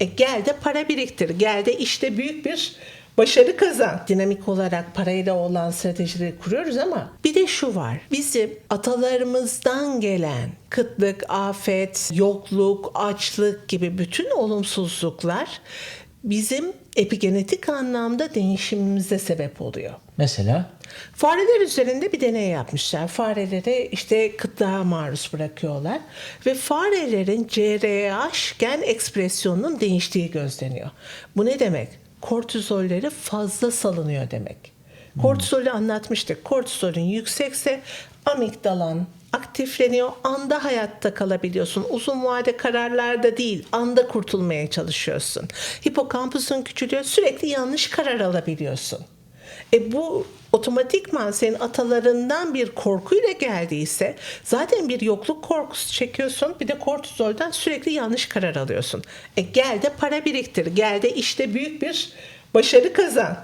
E gel de para biriktir. Gel de işte büyük bir başarı kazan. Dinamik olarak parayla olan stratejileri kuruyoruz ama bir de şu var. Bizim atalarımızdan gelen kıtlık, afet, yokluk, açlık gibi bütün olumsuzluklar bizim epigenetik anlamda değişimimize sebep oluyor. Mesela Fareler üzerinde bir deney yapmışlar. Fareleri işte kıtlığa maruz bırakıyorlar ve farelerin CRH gen ekspresyonunun değiştiği gözleniyor. Bu ne demek? Kortizolleri fazla salınıyor demek. Kortizolü anlatmıştık. Kortizolün yüksekse amigdalan aktifleniyor. Anda hayatta kalabiliyorsun. Uzun vade kararlarda değil, anda kurtulmaya çalışıyorsun. Hipokampusun küçülüyor. Sürekli yanlış karar alabiliyorsun. E bu otomatikman senin atalarından bir korkuyla geldiyse zaten bir yokluk korkusu çekiyorsun. Bir de kortizoldan sürekli yanlış karar alıyorsun. E gel de para biriktir. Gel de işte büyük bir başarı kazan.